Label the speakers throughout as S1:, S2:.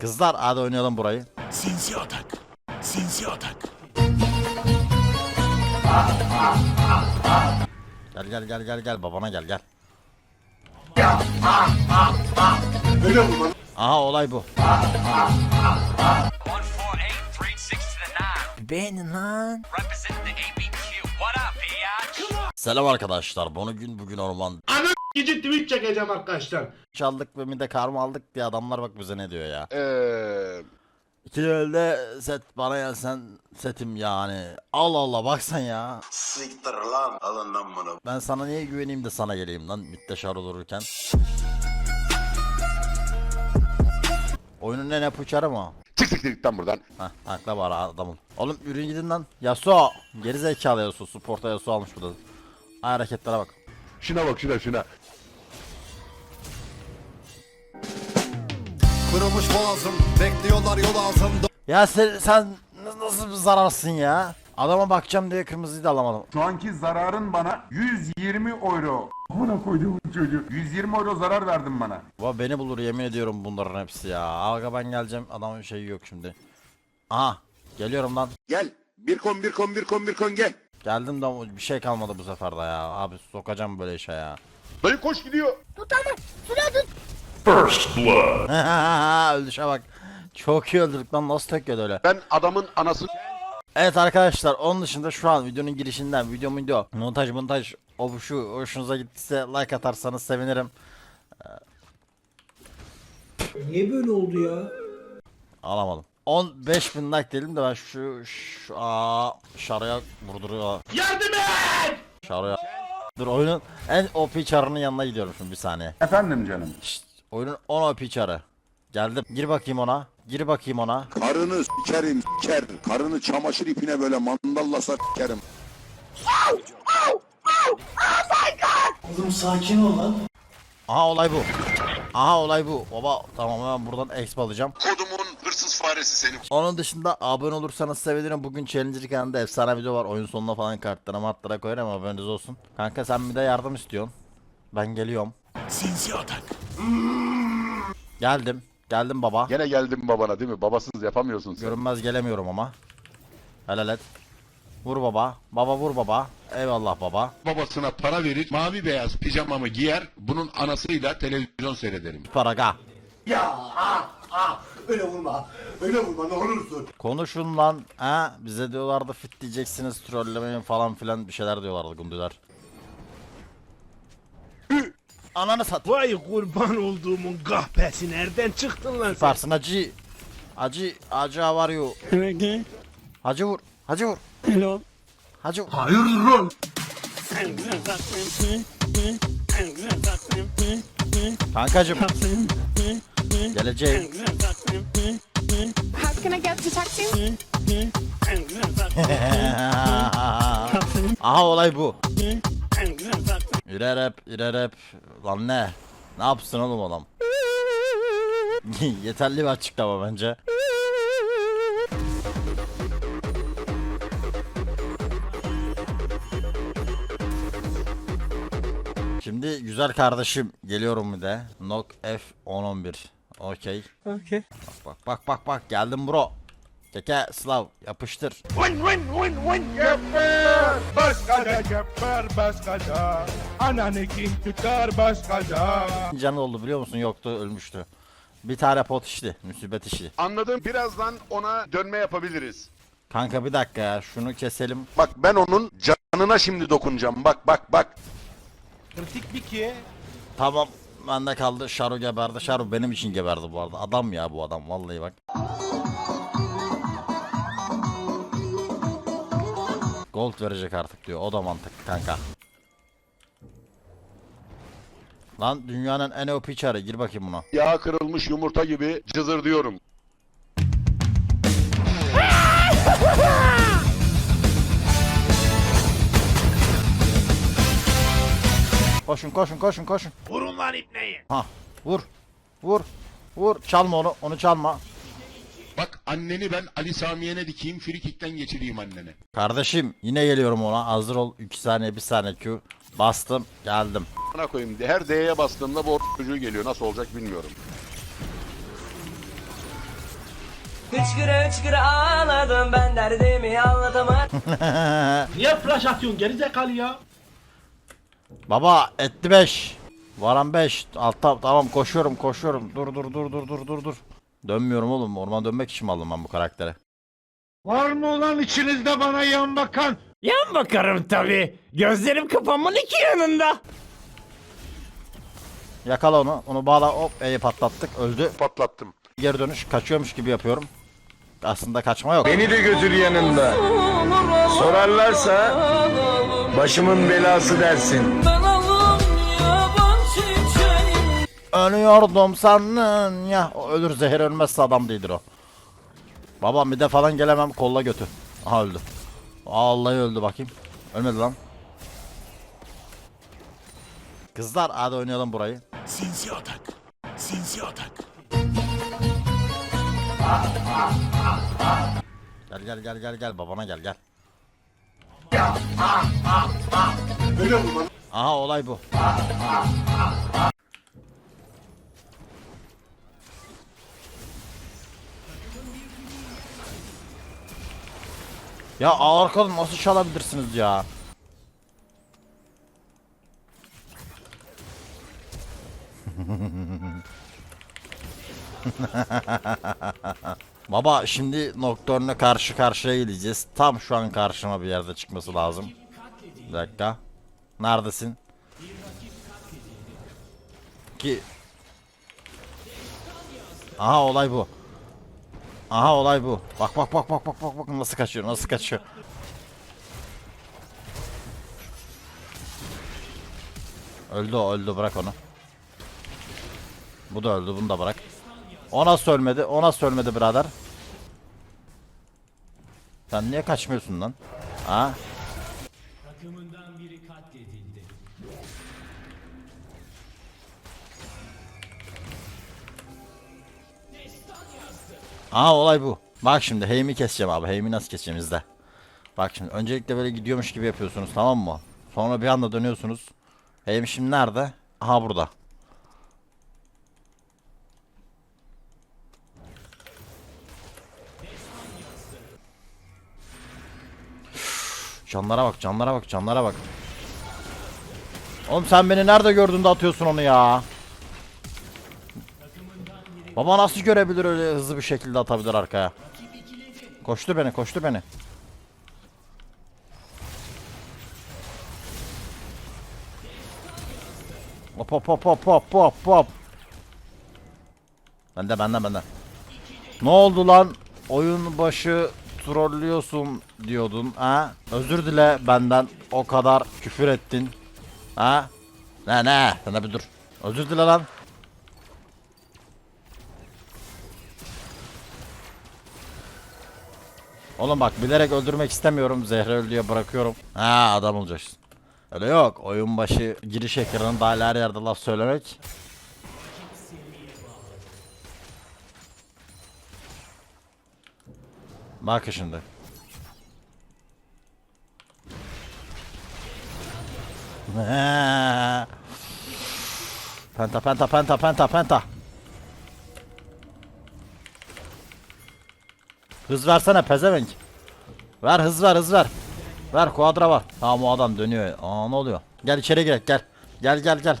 S1: Kızlar hadi oynayalım burayı.
S2: Sinsi atak. Sinsi atak.
S1: Gel gel gel gel gel babana gel gel. Aha olay bu.
S3: 148, 360 to the 9.
S1: Beğenin lan. Selam arkadaşlar. Bunu gün bugün orman
S2: Gece tweet çekeceğim arkadaşlar.
S1: çaldık ve mide karma aldık diye adamlar bak bize ne diyor ya.
S4: Eee
S1: İki elde set bana gelsen setim yani. Allah Allah baksan ya.
S5: Siktir lan alın lan bunu.
S1: Ben sana niye güveneyim de sana geleyim lan mütteşar olurken. Oyunun en hep uçarı mı?
S4: çık çık çık lan buradan.
S1: Hah akla var adamın. Oğlum yürüyün gidin lan. Yasuo. Geri zekalı Yasuo. Supporta Yasuo almış burada. Ay hareketlere bak.
S4: Şuna bak şuna şuna.
S6: Kırılmış boğazım Bekliyorlar yol ağzımda
S1: Ya sen, sen nasıl bir zararsın ya? Adama bakacağım diye kırmızıyı da alamadım.
S7: Şu anki zararın bana 120 euro. Amına koyduğum çocuğu. 120 euro zarar verdin bana.
S1: Baba beni bulur yemin ediyorum bunların hepsi ya. Aga ben geleceğim adamın şeyi yok şimdi. Aha geliyorum lan.
S4: Gel. Bir kon bir kon bir kon bir kon gel.
S1: Geldim de bir şey kalmadı bu sefer de ya. Abi sokacağım böyle işe ya.
S4: Dayı koş gidiyor.
S1: Öldüşe bak. Çok iyi öldürdük lan nasıl tekkedi öyle.
S4: Ben adamın anasını
S1: Evet arkadaşlar onun dışında şu an videonun girişinden video video montaj montaj o bu şu hoşunuza gittiyse like atarsanız sevinirim.
S8: Niye böyle oldu ya?
S1: Alamadım. 15 bin like diyelim de ben şu şu aa şaraya vurduruyor.
S2: Yardım et!
S1: Şaraya. Dur oyunun en OP çarının yanına gidiyorum şimdi bir saniye.
S7: Efendim canım.
S1: Şşt, oyunun 10 OP çarı. Geldim. Gir bakayım ona. Gir bakayım ona.
S5: Karını sikerim siker. Karını çamaşır ipine böyle mandallasa sikerim.
S8: Oğlum sakin ol lan.
S1: Aha olay bu. Aha olay bu. Baba tamam hemen buradan exp alacağım.
S4: kodumun hırsız faresi seni.
S1: Onun dışında abone olursanız sevinirim. Bugün Challenger kanalında efsane video var. Oyun sonuna falan kartlara martlara koyarım haberiniz olsun. Kanka sen bir de yardım istiyorsun. Ben geliyorum.
S2: Sinsi atak.
S1: Geldim. Geldim baba.
S4: Gene geldim babana değil mi? Babasız yapamıyorsun sen.
S1: Görünmez gelemiyorum ama. Helal et. Vur baba. Baba vur baba. Eyvallah baba.
S4: Babasına para verir, mavi beyaz pijamamı giyer, bunun anasıyla televizyon seyrederim.
S1: Paraga.
S6: Öyle vurma Öyle vurma ne olursun
S1: Konuşun lan. Ha bize diyorlardı fit diyeceksiniz trollemeyin falan filan bir şeyler diyorlardı gundular. Ananı sat.
S2: Vay kurban olduğumun kahpesi nereden çıktın lan sen?
S1: Farsın acı. Acı. Acı var you. Hacı vur. Hacı vur.
S8: Hello.
S1: Hacı vur. Kankacım. Geleceğim.
S9: How can I get to taxi?
S1: Aha olay bu. İre rap, ire rap. Lan ne? Ne yapsın oğlum adam? Yeterli bir açıklama bence. Şimdi güzel kardeşim geliyorum bir de. Nok F 1011. Okey.
S8: Okay.
S1: Bak bak bak bak bak geldim bro. Keke Slav yapıştır.
S7: Win win win win Geber başkaca Ananı kim tutar başkaca
S1: Canı oldu biliyor musun? Yoktu ölmüştü. Bir tane pot işti. Müsibet işi.
S4: Anladım. Birazdan ona dönme yapabiliriz.
S1: Kanka bir dakika ya şunu keselim.
S4: Bak ben onun canına şimdi dokunacağım. Bak bak bak.
S2: Kritik bir ki.
S1: Tamam bende kaldı. Şaru geberdi. Şaru benim için geberdi bu arada. Adam ya bu adam vallahi bak. Gold verecek artık diyor. O da mantıklı kanka. Lan dünyanın en OP çarı. Gir bakayım buna.
S4: Yağ kırılmış yumurta gibi cızır diyorum.
S1: Koşun koşun koşun koşun.
S2: Vurun lan ipneyi.
S1: Ha vur. Vur. Vur. Çalma onu. Onu çalma.
S4: Bak anneni ben Ali Samiye'ne dikeyim, frikikten geçireyim annene.
S1: Kardeşim yine geliyorum ona. Hazır ol. 2 saniye 1 saniye Q. Bastım. Geldim.
S4: Bana koyayım. Her D'ye bastığımda bu çocuğu geliyor. Nasıl olacak bilmiyorum.
S10: Hıçkıra hıçkıra ağladım ben derdimi anlatamadım
S2: Niye flash atıyorsun gerizekalı ya?
S1: Baba etti 5. Varan 5. Altta tamam koşuyorum koşuyorum. Dur dur dur dur dur dur dur. Dönmüyorum oğlum. Orman dönmek için mi aldım ben bu karakteri?
S7: Var mı ulan içinizde bana yan bakan?
S2: Yan bakarım tabi. Gözlerim kafamın iki yanında.
S1: Yakala onu. Onu bağla. Hop E'yi patlattık. Öldü.
S4: Patlattım.
S1: Geri dönüş. Kaçıyormuş gibi yapıyorum. Aslında kaçma yok.
S6: Beni de götür yanında. Sorarlarsa başımın belası dersin.
S10: Ben
S1: Ölüyordum sandın ya. O ölür zehir ölmezse adam değildir o. Babam bir de falan gelemem kolla götü. Aha öldü. Vallahi öldü bakayım. Ölmedi lan. Kızlar hadi oynayalım burayı.
S2: Sinsi atak. Sinsi atak.
S1: Gel gel gel gel gel babana gel gel. Aha olay bu. Ya arkadan nasıl çalabilirsiniz ya? Baba şimdi Nocturne'le karşı karşıya geleceğiz. Tam şu an karşıma bir yerde çıkması lazım. Bir dakika. Neredesin? Ki Aha olay bu. Aha olay bu. Bak bak bak bak bak bak bak nasıl kaçıyor nasıl kaçıyor. Öldü o öldü bırak onu. Bu da öldü bunu da bırak. O nasıl ölmedi? O nasıl ölmedi birader? Sen niye kaçmıyorsun lan? Ha? Aa olay bu. Bak şimdi Heymi keseceğim abi. Heymi nasıl keseceğim izle. Bak şimdi öncelikle böyle gidiyormuş gibi yapıyorsunuz tamam mı? Sonra bir anda dönüyorsunuz. Heymi şimdi nerede? Aha burada. Canlara bak, canlara bak, canlara bak. Oğlum sen beni nerede gördün de atıyorsun onu ya? Baba nasıl görebilir öyle hızlı bir şekilde atabilir arkaya? Koştur beni, koştur beni. Hop hop hop hop hop hop hop. Bende bende bende. Ne oldu lan? Oyun başı trollüyorsun diyordun ha? Özür dile benden o kadar küfür ettin. Ha? Ne ne? Sen de bir dur. Özür dile lan. Oğlum bak bilerek öldürmek istemiyorum. Zehra öl diye bırakıyorum. Ha adam olacaksın. Öyle yok. Oyun başı giriş ekranında hala her yerde laf söylemek. Bak şimdi. Penta penta penta penta penta. Hız versene pezevenk. Ver hız ver hız ver. Ver kuadra var. Tamam o adam dönüyor. Aa ne oluyor? Gel içeri gel gel. Gel gel gel.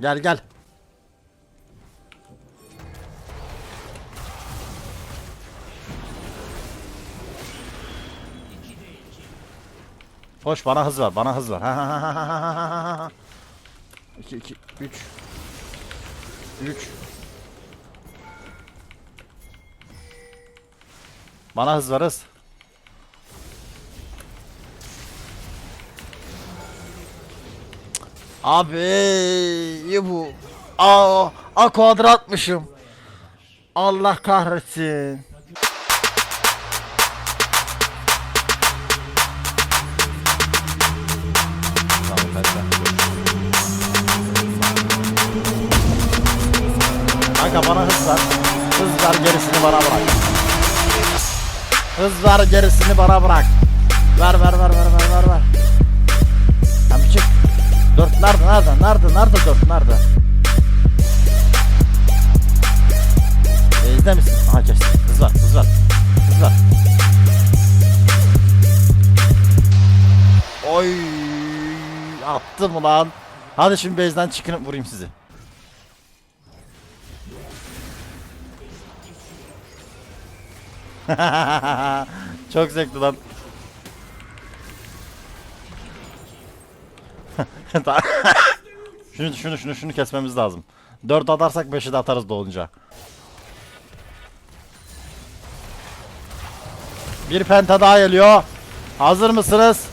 S1: Gel gel. Hoş bana hız ver bana hız ver. 2 2 3 3 Bana hız ver hız. Abi iyi bu. Aa, a kvadratmışım. Allah kahretsin. Kanka bana hız ver. Hız ver gerisini bana bırak. Hız ver gerisini bana bırak. Ver ver ver ver ver ver ver. Çık. Dört nerede nerede nerede nerede dört nerede? Evde misin? Aha kes. Hız var hız var. Hız var. Oy attım ulan. Hadi şimdi base'den çıkın vurayım sizi. Çok zevkli lan. Şunu şunu şunu şunu kesmemiz lazım. 4 atarsak 5'i de atarız doğunca. Bir penta daha geliyor. Hazır mısınız?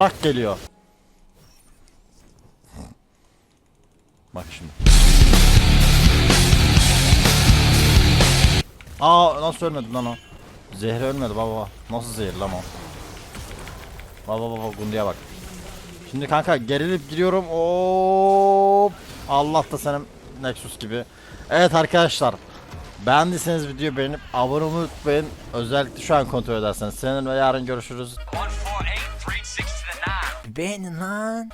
S1: Bak geliyor. Nasıl ölmedi lan o? Zehri ölmedi baba. Nasıl zehir lan o? Baba baba Gundi'ye bak. Şimdi kanka gerilip giriyorum. Hop. Allah da senin Nexus gibi. Evet arkadaşlar. Beğendiyseniz videoyu beğenip abone olmayı unutmayın. Özellikle şu an kontrol ederseniz. Senin ve yarın görüşürüz.
S3: 148, 36 to the 9.
S1: Beğenin lan.